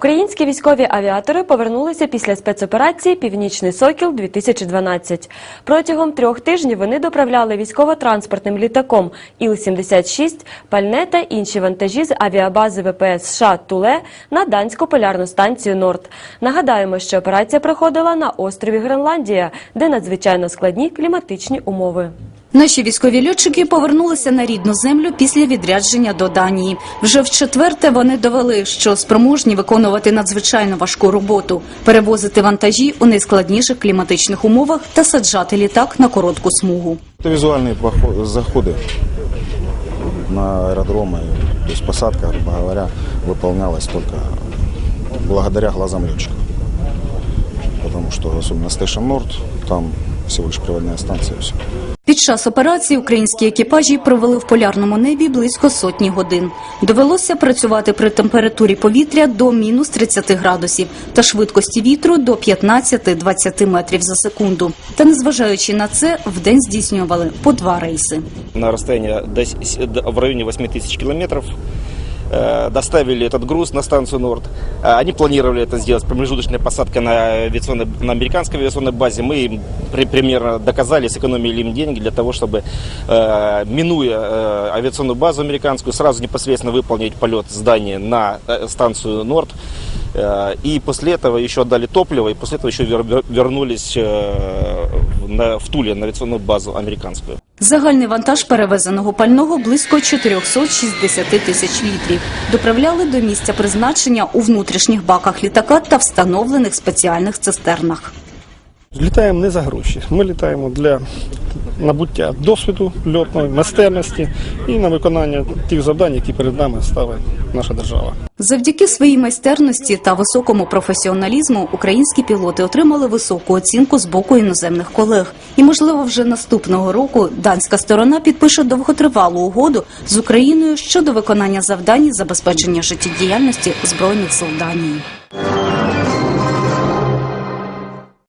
Українські військові авіатори повернулися після спецоперації Північний Сокіл 2012 Протягом трьох тижнів вони доправляли військово-транспортним літаком Іл-76 пальне та інші вантажі з авіабази ВПС США Туле на данську полярну станцію Норд. Нагадаємо, що операція проходила на острові Гренландія, де надзвичайно складні кліматичні умови. Наші військові льотчики повернулися на рідну землю після відрядження до Данії. Вже в четверте вони довели, що спроможні виконувати надзвичайно важку роботу, перевозити вантажі у найскладніших кліматичних умовах та саджати літак на коротку смугу. Это визуальные похо- заходы на аэродромы. То есть посадка, грубо говоря, выполнялась только благодаря глазам летчиков. Потому что, особенно Station Nord, там всего лишь приводная станция все. Під час операції українські екіпажі провели в полярному небі близько сотні годин. Довелося працювати при температурі повітря до мінус 30 градусів та швидкості вітру до 15-20 метрів за секунду. Та незважаючи на це, вдень здійснювали по два рейси. на с- до- в районе 8 тысяч километров. Э, Доставили этот груз на станцию Норд. Э, Они планировали это сделать промежуточной посадкой на, авиационной, на американской авиационной базе. Мы им при- примерно доказали, сэкономили им деньги для того, чтобы, э, минуя э, авиационную базу американскую, сразу непосредственно выполнить полет здания на э, станцию Норд. И после этого еще отдали топливо, и после этого еще вер- вер- вернулись в Туле на авиационную базу американскую. Загальний вантаж перевезеного пального близько 460 тисяч літрів. Доправляли до місця призначення у внутрішніх баках літака та встановлених спеціальних цистернах. Літаємо не за гроші. Ми літаємо для набуття досвіду льотної майстерності і на виконання тих завдань, які перед нами ставить наша держава. Завдяки своїй майстерності та високому професіоналізму українські пілоти отримали високу оцінку з боку іноземних колег. І, можливо, вже наступного року данська сторона підпише довготривалу угоду з Україною щодо виконання завдань забезпечення життєдіяльності збройних сил Данії.